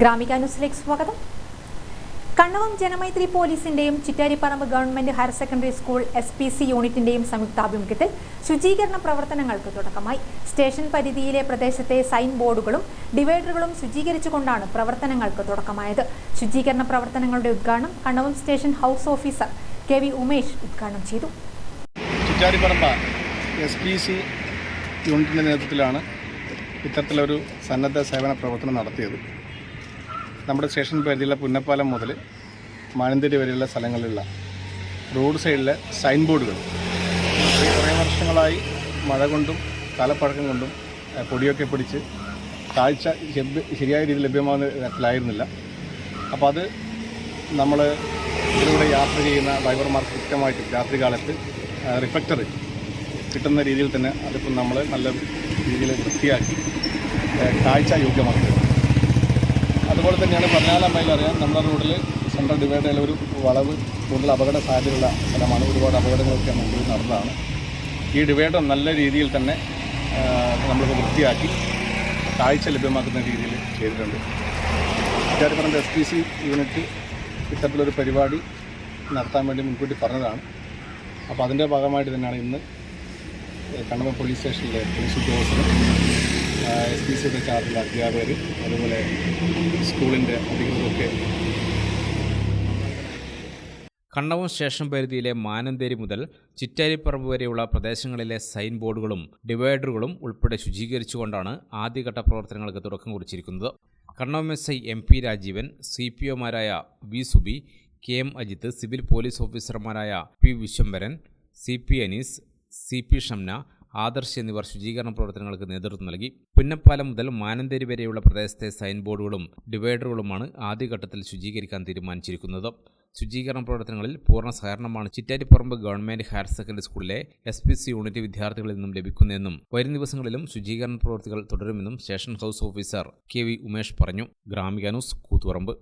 ഗ്രാമിക ന്യൂസിലേക്ക് സ്വാഗതം. കണ്ണവം ജനമൈത്രി പോലീസിന്റെയും Chittariparamba government higher secondary school S P C യൂണിറ്റിന്റെയും സംയുക്താഭിമുഖ്യത്തിൽ ശുചീകരണ പ്രവർത്തനങ്ങൾക്ക് തുടക്കമായി. സ്റ്റേഷൻ പരിധിയിലെ പ്രദേശത്തെ സൈൻ ബോർഡുകളും ഡിവൈഡറുകളും ശുചീകരിച്ചുകൊണ്ടാണ് പ്രവർത്തനങ്ങൾക്ക് തുടക്കമായത്. ശുചീകരണ പ്രവർത്തനങ്ങളുടെ ഉദ്ഘാടനം Kannavam station house officer K V Umesh ഉദ്ഘാടനം ചെയ്തു. ചിറ്റാരിപ്പറമ്പ് നേതൃത്വത്തിലാണ് ഇത്തരത്തിലൊരു സന്നദ്ധ സേവന പ്രവർത്തനം നടത്തിയത്. നമ്മുടെ സ്റ്റേഷൻ പരിധിയിലെ പുന്നപ്പാലം മുതൽ മാനന്തേരി വരെയുള്ള സ്ഥലങ്ങളിലുള്ള റോഡ് സൈഡിലെ സൈൻ ബോർഡുകൾ കുറേ വർഷങ്ങളായി മഴ കൊണ്ടും കാലപ്പഴക്കം കൊണ്ടും പൊടിയൊക്കെ പിടിച്ച് കാഴ്ച ശരിയായ രീതിയിൽ ലഭ്യമാകുന്ന തരത്തിലായിരുന്നില്ല. അപ്പോൾ അത് നമ്മൾ ഇതിലൂടെ യാത്ര ചെയ്യുന്ന ഡ്രൈവർമാർക്ക് കൃത്യമായിട്ട് രാത്രികാലത്ത് റിഫ്ലക്ടർ കിട്ടുന്ന രീതിയിൽ തന്നെ അതിപ്പം നമ്മൾ നല്ല രീതിയിൽ വൃത്തിയാക്കി കാഴ്ച യോഗ്യമാക്കുക അതുപോലെ തന്നെയാണ് പതിനാലാം അറിയാം നമ്മുടെ റോഡിൽ സെൻട്രൽ ഡിവൈഡറിൽ ഒരു വളവ് കൂടുതൽ അപകട സാധ്യതയുള്ള സ്ഥലമാണ്. ഒരുപാട് അപകടങ്ങളൊക്കെ മുമ്പിൽ നടന്നതാണ്. ഈ ഡിവൈഡർ നല്ല രീതിയിൽ തന്നെ നമ്മളിപ്പോൾ വൃത്തിയാക്കി കാഴ്ച ലഭ്യമാക്കുന്ന രീതിയിൽ ചെയ്തിട്ടുണ്ട്. വിദ്യാർത്ഥിപറമ്പ് എസ് പി സി യൂണിറ്റ് ഇത്തരത്തിലൊരു പരിപാടി നടത്താൻ വേണ്ടി മുൻകൂട്ടി പറഞ്ഞതാണ്. അപ്പോൾ അതിന്റെ ഭാഗമായിട്ട് തന്നെയാണ് ഇന്ന് കണ്ണൂർ പോലീസ് സ്റ്റേഷനിലെ പോലീസ് ഉദ്യോഗസ്ഥരും എസ് പി സിയുടെ ചാർജിലെ അധ്യാപകർ അതുപോലെ സ്കൂളിന്റെ അധികൃതരൊക്കെ. കണ്ണവം സ്റ്റേഷൻ പരിധിയിലെ മാനന്തേരി മുതൽ ചിറ്റാരിപ്പറമ്പ് വരെയുള്ള പ്രദേശങ്ങളിലെ സൈൻ ബോർഡുകളും ഡിവൈഡറുകളും ഉൾപ്പെടെ ശുചീകരിച്ചുകൊണ്ടാണ് ആദ്യഘട്ട പ്രവർത്തനങ്ങൾക്ക് തുടക്കം കുറിച്ചിരിക്കുന്നത്. Kannavam S I M P Rajeevan C P ഒമാരായ V Subi K M Ajith civil police ഓഫീസർമാരായ P Vishwambharan C P Anees C P Shamna Adarsh എന്നിവർ ശുചീകരണ പ്രവർത്തനങ്ങൾക്ക് നേതൃത്വം നൽകി. പുന്നപ്പാലം മുതൽ മാനന്തേരി വരെയുള്ള പ്രദേശത്തെ സൈൻ ബോർഡുകളും ഡിവൈഡറുകളുമാണ് ആദ്യഘട്ടത്തിൽ ശുചീകരിക്കാൻ തീരുമാനിച്ചിരിക്കുന്നത്. ശുചീകരണ പ്രവർത്തനങ്ങളിൽ പൂർണ സഹകരണമാണ് ചിറ്റാരിപ്പറമ്പ് ഗവൺമെന്റ് ഹയർ സെക്കൻഡറി സ്കൂളിലെ എസ് പി സി യൂണിറ്റ് വിദ്യാർത്ഥികളിൽ നിന്നും ലഭിക്കുന്നതെന്നും വരും ദിവസങ്ങളിലും ശുചീകരണ പ്രവൃത്തികൾ തുടരുമെന്നും station house officer K V Umesh പറഞ്ഞു. ഗ്രാമിക കൂത്തുപറമ്പ്.